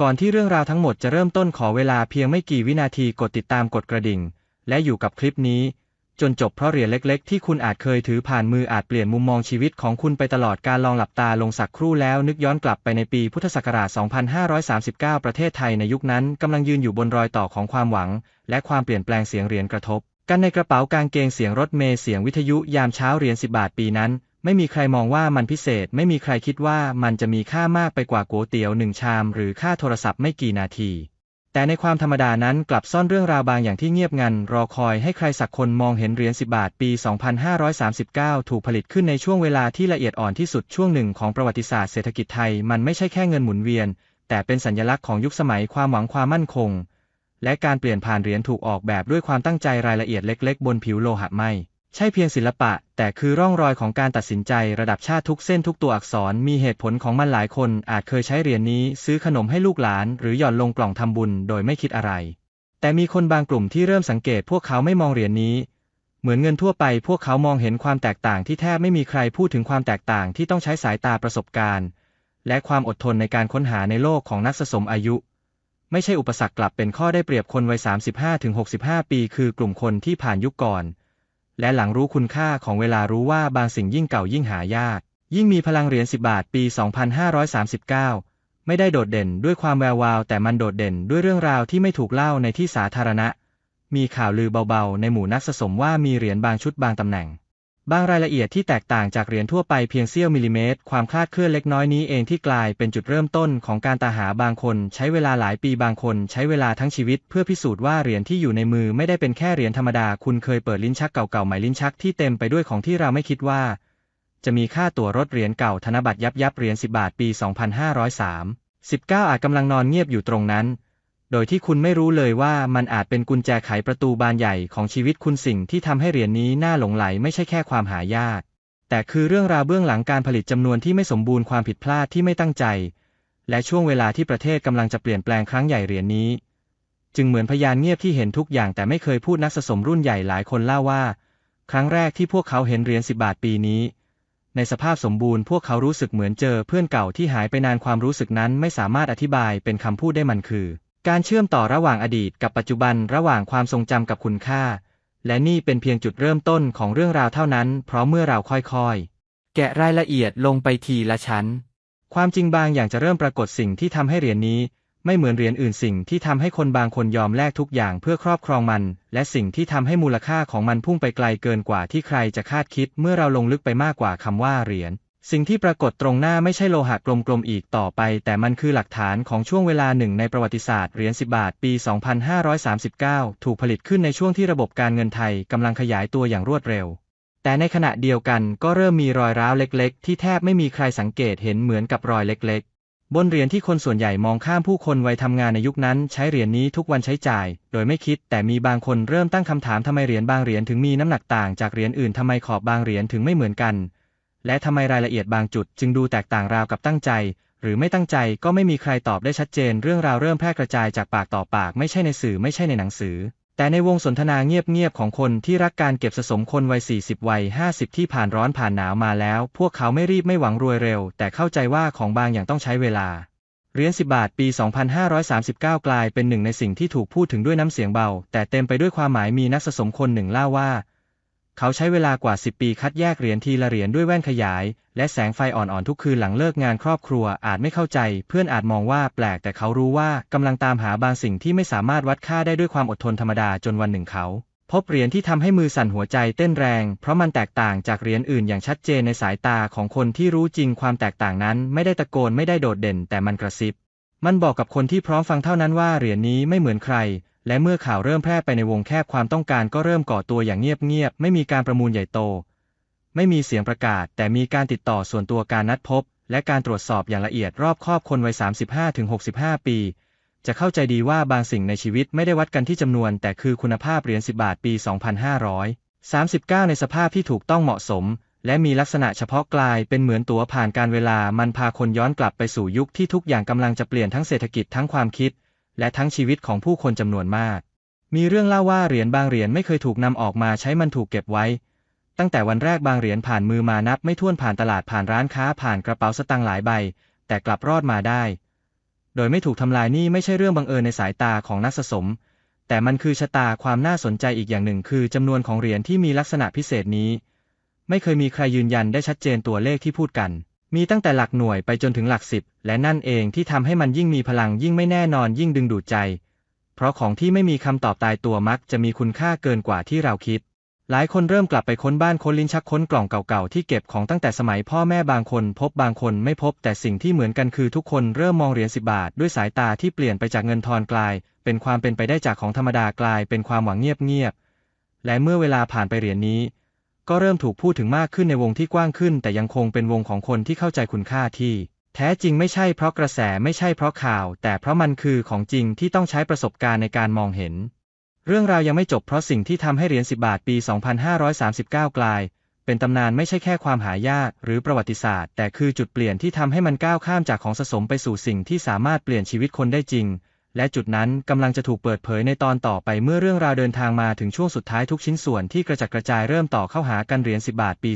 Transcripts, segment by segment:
ก่อนที่เรื่องราวทั้งหมดจะเริ่มต้นขอเวลาเพียงไม่กี่วินาทีกดติดตามกดกระดิ่ง และอยู่กับคลิปนี้ จนจบเพราะเหรียญเล็กๆ ที่คุณอาจเคยถือผ่านมืออาจเปลี่ยนมุมมองชีวิตของคุณไปตลอดการลองหลับตาลงสักครู่แล้วนึกย้อนกลับไปในปีพุทธศักราช 2539 ประเทศไทยในยุคนั้นกำลังยืนอยู่บนรอยต่อของความหวัง และความเปลี่ยนแปลงเสียงเหรียญกระทบ กันในกระเป๋ากางเกงเสียงรถเมล์เสียงวิทยุยามเช้าเหรียญ10 บาทปีนั้น ไม่มีใครมองว่ามันพิเศษ ไม่มีใครคิดว่ามันจะมีค่ามากไปกว่าก๋วยเตี๋ยวหนึ่งชาม หรือค่าโทรศัพท์ไม่กี่นาที แต่ในความธรรมดานั้นกลับซ่อนเรื่องราวบางอย่างที่เงียบงัน รอคอยให้ใครสักคนมองเห็นเหรียญ10 บาทปี 2539 ถูกผลิตขึ้นในช่วงเวลาที่ละเอียดอ่อนที่สุดช่วงหนึ่งของประวัติศาสตร์เศรษฐกิจไทย มันไม่ใช่แค่เงินหมุนเวียน แต่เป็นสัญลักษณ์ของยุคสมัยความหวังความมั่นคง และการเปลี่ยนผ่านเหรียญถูกออกแบบด้วยความตั้งใจรายละเอียดเล็ก ๆ บนผิวโลหะไม่ ใช่เพียงศิลปะ แต่คือร่องรอยของการตัดสินใจระดับชาติทุกเส้นทุกตัวอักษรมีเหตุผลของมันหลายคนอาจเคยใช้เหรียญนี้ ซื้อขนมให้ลูกหลาน หรือหย่อนลงกล่องทำบุญโดยไม่คิดอะไร แต่มีคนบางกลุ่มที่เริ่มสังเกตพวกเขาไม่มองเหรียญนี้ เหมือนเงินทั่วไปพวกเขามองเห็นความแตกต่างที่แทบไม่มีใครพูดถึงความแตกต่างที่ต้องใช้สายตาประสบการณ์ และความอดทนในการค้นหาในโลกของนักสะสมอายุไม่ใช่อุปสรรคกลับเป็นข้อได้เปรียบคนวัย 35-65 ปี คือกลุ่มคนที่ผ่านยุคก่อน และหลังรู้คุณค่าของเวลารู้ว่าบางสิ่งยิ่งเก่ายิ่งหายาก ยิ่งมีพลังเหรียญ10 บาทปี 2539 ไม่ได้โดดเด่นด้วยความแวววาว แต่มันโดดเด่นด้วยเรื่องราวที่ไม่ถูกเล่าในที่สาธารณะ มีข่าวลือเบาๆ ในหมู่นักสะสมว่ามีเหรียญบางชุดบางตำแหน่ง บางรายละเอียดที่แตกต่างจากเหรียญทั่วไปเพียงเสี้ยวมิลลิเมตร ความคลาดเคลื่อนเล็กน้อยนี้เองที่กลายเป็นจุดเริ่มต้นของการตาหาบางคน ใช้เวลาหลายปีบางคน ใช้เวลาทั้งชีวิต เพื่อพิสูจน์ว่าเหรียญที่อยู่ในมือไม่ได้เป็นแค่เหรียญธรรมดา คุณเคยเปิดลิ้นชักเก่าๆหมายลิ้นชักที่เต็มไปด้วยของที่เราไม่คิดว่า จะมีค่าตั๋วรถเหรียญเก่าธนบัตรยับยับเหรียญ10 บาทปี 2503 19อาจกำลังนอนเงียบอยู่ตรงนั้น โดยที่คุณไม่รู้เลยว่ามันอาจเป็นกุญแจไขประตูบานใหญ่ของชีวิตคุณสิ่งที่ทำให้เหรียญนี้น่าหลงไหลไม่ใช่แค่ความหายาก แต่คือเรื่องราวเบื้องหลังการผลิตจำนวนที่ไม่สมบูรณ์ความผิดพลาดที่ไม่ตั้งใจ และช่วงเวลาที่ประเทศกำลังจะเปลี่ยนแปลงครั้งใหญ่เหรียญนี้ จึงเหมือนพยานเงียบที่เห็นทุกอย่างแต่ไม่เคยพูดนักสะสมรุ่นใหญ่หลายคนเล่าว่า ครั้งแรกที่พวกเขาเห็นเหรียญ10บาทปีนี้ ในสภาพสมบูรณ์พวกเขารู้สึกเหมือนเจอเพื่อนเก่าที่หายไปนานความรู้สึกนั้นไม่สามารถอธิบายเป็นคำพูดได้มันคือ การเชื่อมต่อระหว่างอดีตกับปัจจุบันระหว่างความทรงจำกับคุณค่า และนี่เป็นเพียงจุดเริ่มต้นของเรื่องราวเท่านั้น เพราะเมื่อเราค่อยๆ แกะรายละเอียดลงไปทีละชั้น ความจริงบางอย่างจะเริ่มปรากฏสิ่งที่ทำให้เหรียญนี้ ไม่เหมือนเหรียญอื่นสิ่งที่ทำให้คนบางคนยอมแลกทุกอย่างเพื่อครอบครองมัน และสิ่งที่ทำให้มูลค่าของมันพุ่งไปไกลเกินกว่าที่ใครจะคาดคิด เมื่อเราลงลึกไปมากกว่าคำว่าเหรียญ สิ่งที่ปรากฏตรงหน้าไม่ใช่โลหะกลมๆอีกต่อไป แต่มันคือหลักฐานของช่วงเวลาหนึ่งในประวัติศาสตร์เหรียญ10 บาท ปี 2539 ถูกผลิตขึ้นในช่วงที่ระบบการเงินไทยกำลังขยายตัวอย่างรวดเร็ว แต่ในขณะเดียวกันก็เริ่มมีรอยร้าวเล็กๆ ที่แทบไม่มีใครสังเกตเห็นเหมือนกับรอยเล็กๆ บนเหรียญที่คนส่วนใหญ่มองข้ามผู้คนวัยทำงานในยุคนั้น ใช้เหรียญนี้ทุกวันใช้จ่าย โดยไม่คิด แต่มีบางคนเริ่มตั้งคำถามทำไมเหรียญบางเหรียญถึงมีน้ำหนักต่างจากเหรียญอื่นทำไมขอบบางเหรียญถึงไม่เหมือนกัน และทำไมรายละเอียดบางจุด จึงดูแตกต่างราวกับตั้งใจ หรือไม่ตั้งใจก็ไม่มีใครตอบได้ชัดเจน เรื่องราวเริ่มแพร่กระจายจากปากต่อปากไม่ใช่ในสื่อไม่ใช่ในหนังสือ แต่ในวงสนทนาเงียบๆของคนที่รักการเก็บสะสมคนวัย 40 วัย 50 ที่ผ่านร้อนผ่านหนาวมาแล้ว พวกเขาไม่รีบไม่หวังรวยเร็ว แต่เข้าใจว่าของบางอย่างต้องใช้เวลาเหรียญ10 บาท ปี 2539 กลายเป็นหนึ่งในสิ่งที่ถูกพูดถึงด้วยน้ำเสียงเบา แต่เต็มไปด้วยความหมายมีนักสะสมคนหนึ่งเล่าว่า เขาใช้เวลากว่า 10 ปีคัดแยกเหรียญทีละเหรียญด้วยแว่นขยาย และแสงไฟอ่อนๆทุกคืนหลังเลิกงานครอบครัวอาจไม่เข้าใจ เพื่อนอาจมองว่าแปลกแต่เขารู้ว่ากำลังตามหาบางสิ่งที่ไม่สามารถวัดค่าได้ด้วยความอดทนธรรมดาจนวันหนึ่งเขา พบเหรียญที่ทำให้มือสั่นหัวใจเต้นแรง เพราะมันแตกต่างจากเหรียญอื่นอย่างชัดเจนในสายตาของคนที่รู้จริงความแตกต่างนั้น ไม่ได้ตะโกนไม่ได้โดดเด่น แต่มันกระซิบ มันบอกกับคนที่พร้อมฟังเท่านั้นว่าเหรียญนี้ไม่เหมือนใคร และเมื่อข่าวเริ่มแพร่ไปในวงแคบความต้องการก็เริ่มก่อตัวอย่างเงียบๆ ไม่มีการประมูลใหญ่โต ไม่มีเสียงประกาศ แต่มีการติดต่อส่วนตัวการนัดพบ และการตรวจสอบอย่างละเอียดรอบครอบคนวัย 35-65 ปี จะเข้าใจดีว่าบางสิ่งในชีวิตไม่ได้วัดกันที่จำนวน แต่คือคุณภาพเหรียญ10 บาทปี 2539 ในสภาพที่ถูกต้องเหมาะสม และมีลักษณะเฉพาะกลายเป็นเหมือนตั๋วผ่านการเวลา มันพาคนย้อนกลับไปสู่ยุคที่ทุกอย่างกำลังจะเปลี่ยนทั้งเศรษฐกิจทั้งความคิด และทั้งชีวิตของผู้คนจำนวนมาก มีเรื่องเล่าว่าเหรียญบางเหรียญไม่เคยถูกนำออกมาใช้มันถูกเก็บไว้ ตั้งแต่วันแรกบางเหรียญผ่านมือมานับไม่ถ้วนผ่านตลาดผ่านร้านค้าผ่านกระเป๋าสตางค์หลายใบ แต่กลับรอดมาได้ โดยไม่ถูกทำลายนี่ไม่ใช่เรื่องบังเอิญในสายตาของนักสะสม แต่มันคือชะตาความน่าสนใจอีกอย่างหนึ่ง คือจำนวนของเหรียญที่มีลักษณะพิเศษนี้ ไม่เคยมีใครยืนยันได้ชัดเจนตัวเลขที่พูดกัน มีตั้งแต่หลักหน่วยไปจนถึงหลักสิบ และนั่นเองที่ทำให้มันยิ่งมีพลังยิ่งไม่แน่นอนยิ่งดึงดูดใจ เพราะของที่ไม่มีคำตอบตายตัวมักจะมีคุณค่าเกินกว่าที่เราคิด หลายคนเริ่มกลับไปค้นบ้านค้นลิ้นชักค้นกล่องเก่าๆที่เก็บของตั้งแต่สมัยพ่อแม่บางคนพบบางคนไม่พบแต่สิ่งที่เหมือนกันคือทุกคนเริ่มมองเหรียญสิบบาท ด้วยสายตาที่เปลี่ยนไปจากเงินทอนกลาย เป็นความเป็นไปได้จากของธรรมดากลายเป็นความหวังเงียบๆและเมื่อเวลาผ่านไปเหรียญนี้ ก็เริ่มถูกพูดถึงมากขึ้นในวงที่กว้างขึ้น แต่ยังคงเป็นวงของคนที่เข้าใจคุณค่าที่ แท้จริงไม่ใช่เพราะกระแสไม่ใช่เพราะข่าว แต่เพราะมันคือของจริงที่ต้องใช้ประสบการณ์ในการมองเห็น เรื่องราวยังไม่จบเพราะสิ่งที่ทำให้เหรียญ10 บาทปี 2539 กลาย เป็นตำนานไม่ใช่แค่ความหายากหรือประวัติศาสตร์ แต่คือจุดเปลี่ยนที่ทำให้มันก้าวข้ามจากของสะสมไปสู่สิ่งที่สามารถเปลี่ยนชีวิตคนได้จริง และจุดนั้นกำลังจะถูกเปิดเผยในตอนต่อไปเมื่อเรื่องราวเดินทางมาถึงช่วงสุดท้ายทุกชิ้นส่วนที่กระจัดกระจายเริ่มต่อเข้าหากันเหรียญ10 บาทปี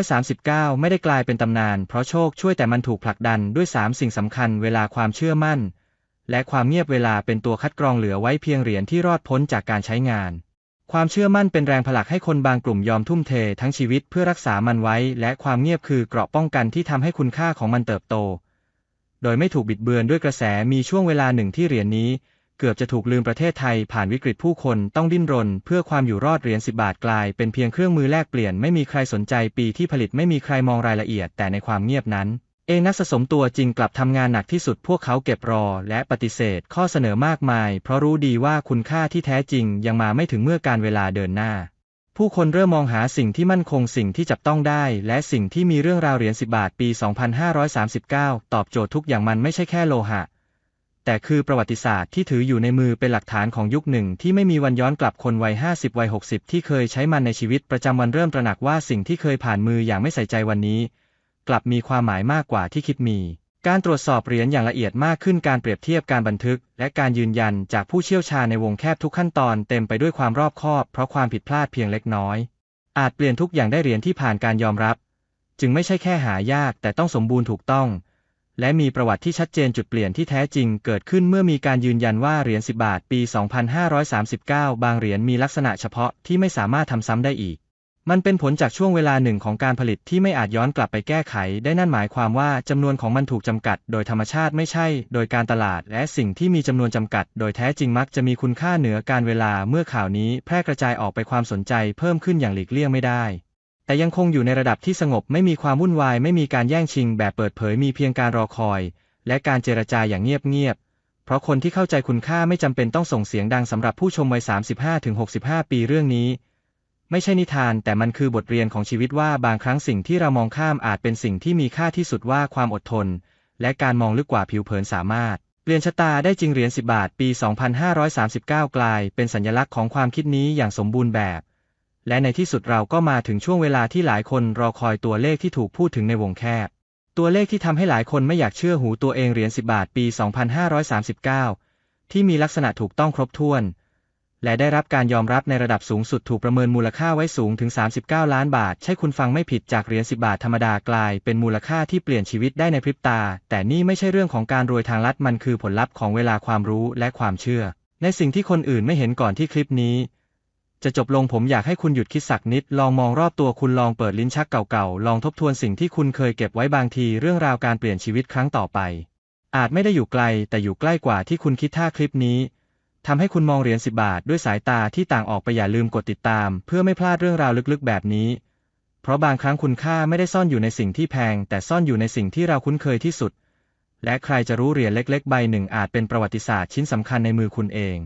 2539 ไม่ได้กลายเป็นตำนาน เพราะโชคช่วยแต่มันถูกผลักดันด้วย 3 สิ่งสำคัญเวลาความเชื่อมั่น และความเงียบเวลาเป็นตัวคัดกรองเหลือไว้เพียงเหรียญที่รอดพ้นจากการใช้งาน ความเชื่อมั่นเป็นแรงผลักให้คนบางกลุ่มยอมทุ่มเททั้งชีวิตเพื่อรักษามันไว้ และความเงียบคือเกราะป้องกันที่ทำให้คุณค่าของมันเติบโต โดยไม่ถูกบิดเบือนด้วยกระแสมีช่วงเวลาหนึ่งที่เหรียญนี้ เกือบจะถูกลืมประเทศไทยผ่านวิกฤตผู้คนต้องดิ้นรน เพื่อความอยู่รอดเหรียญสิบาทกลาย เป็นเพียงเครื่องมือแลกเปลี่ยนไม่มีใครสนใจปีที่ผลิตไม่มีใครมองรายละเอียดแต่ในความเงียบนั้น เองนักสะสมตัวจริงกลับทำงานหนักที่สุดพวกเขาเก็บรอ และปฏิเสธ ข้อเสนอมากมาย เพราะรู้ดีว่าคุณค่าที่แท้จริงยังมาไม่ถึงเมื่อการเวลาเดินหน้า ผู้คนเริ่มมองหาสิ่งที่มั่นคงสิ่งที่จับต้องได้ และสิ่งที่มีเรื่องราวเหรียญสิบาทปี 2539 ตอบโจทย์ทุกอย่างมันไม่ใช่แค่โลหะ แต่คือประวัติศาสตร์ที่ถืออยู่ในมือเป็นหลักฐานของยุคหนึ่งที่ไม่มีวันย้อนกลับคนวัย 50 วัย 60 ที่เคยใช้มันในชีวิตประจำวันเริ่มตระหนักว่าสิ่งที่เคยผ่านมืออย่างไม่ใส่ใจวันนี้ กลับมีความหมายมากกว่าที่คิดมี การตรวจสอบเหรียญอย่างละเอียดมากขึ้นการเปรียบเทียบการบันทึก และการยืนยันจากผู้เชี่ยวชาญในวงแคบทุกขั้นตอนเต็มไปด้วยความรอบคอบ เพราะความผิดพลาดเพียงเล็กน้อย อาจเปลี่ยนทุกอย่างได้เหรียญที่ผ่านการยอมรับ จึงไม่ใช่แค่หายากแต่ต้องสมบูรณ์ถูกต้อง และมีประวัติที่ชัดเจนจุดเปลี่ยนที่แท้จริง เกิดขึ้นเมื่อมีการยืนยันว่าเหรียญ10บาทปี 2539 บางเหรียญมีลักษณะเฉพาะที่ไม่สามารถทำซ้ำได้อีก มันเป็นผลจากช่วงเวลาหนึ่งของการผลิตที่ไม่อาจย้อนกลับไปแก้ไข ได้นั่นหมายความว่าจำนวนของมันถูกจำกัด โดยธรรมชาติไม่ใช่ โดยการตลาด และสิ่งที่มีจำนวนจำกัด โดยแท้จริงมักจะมีคุณค่าเหนือการเวลาเมื่อข่าวนี้แพร่กระจายออกไปความสนใจเพิ่มขึ้นอย่างหลีกเลี่ยงไม่ได้ แต่ยังคงอยู่ในระดับที่สงบไม่มีความวุ่นวายไม่มีการแย่งชิง แบบเปิดเผยมีเพียงการรอคอย และการเจรจาอย่างเงียบๆเพราะคนที่เข้าใจคุณค่าไม่จำเป็นต้องส่งเสียงดังสำหรับผู้ชมวัย 35-65 ปีเรื่องนี้ ไม่ใช่นิทาน แต่มันคือบทเรียนของชีวิตว่าบางครั้งสิ่งที่เรามองข้ามอาจเป็นสิ่งที่มีค่าที่สุดว่าความอดทน และการมองลึกกว่าผิวเผินสามารถ เปลี่ยนชะตาได้จริงเหรียญ10 บาท ปี 2539 กลายเป็นสัญลักษณ์ของความคิดนี้อย่างสมบูรณ์แบบ และในที่สุดเราก็มาถึงช่วงเวลาที่หลายคนรอคอยตัวเลขที่ถูกพูดถึงในวงแคบ ตัวเลขที่ทำให้หลายคนไม่อยากเชื่อหูตัวเองเหรียญ10 บาท ปี 2539 ที่มีลักษณะถูกต้องครบถ้วน และได้รับการยอมรับในระดับสูงสุดถูกประเมินมูลค่าไว้สูงถึง 39 ล้านบาท ใช่คุณฟังไม่ผิดจากเหรียญ10 บาทธรรมดากลายเป็นมูลค่าที่เปลี่ยนชีวิตได้ในพริบตา แต่นี่ไม่ใช่เรื่องของการรวยทางลัดมันคือผลลัพธ์ของเวลาความรู้และความเชื่อ ในสิ่งที่คนอื่นไม่เห็นก่อนที่คลิปนี้จะจบลงผมอยากให้คุณหยุดคิดสักนิด ลองมองรอบตัวคุณลองเปิดลิ้นชักเก่าๆ ลองทบทวนสิ่งที่คุณเคยเก็บไว้บางทีเรื่องราวการเปลี่ยนชีวิตครั้งต่อไป อาจไม่ได้อยู่ไกลแต่อยู่ใกล้กว่าที่คุณคิดถ้าคลิปนี้ ทำให้คุณมองเหรียญ10บาทด้วยสายตาที่ต่างออกไปอย่าลืมกดติดตาม เพื่อไม่พลาดเรื่องราวลึกๆ แบบนี้ เพราะบางครั้งคุณค่าไม่ได้ซ่อนอยู่ในสิ่งที่แพง แต่ซ่อนอยู่ในสิ่งที่เราคุ้นเคยที่สุด และใครจะรู้เหรียญเล็ก ๆ ใบหนึ่งอาจเป็นประวัติศาสตร์ชิ้นสำคัญในมือคุณเอง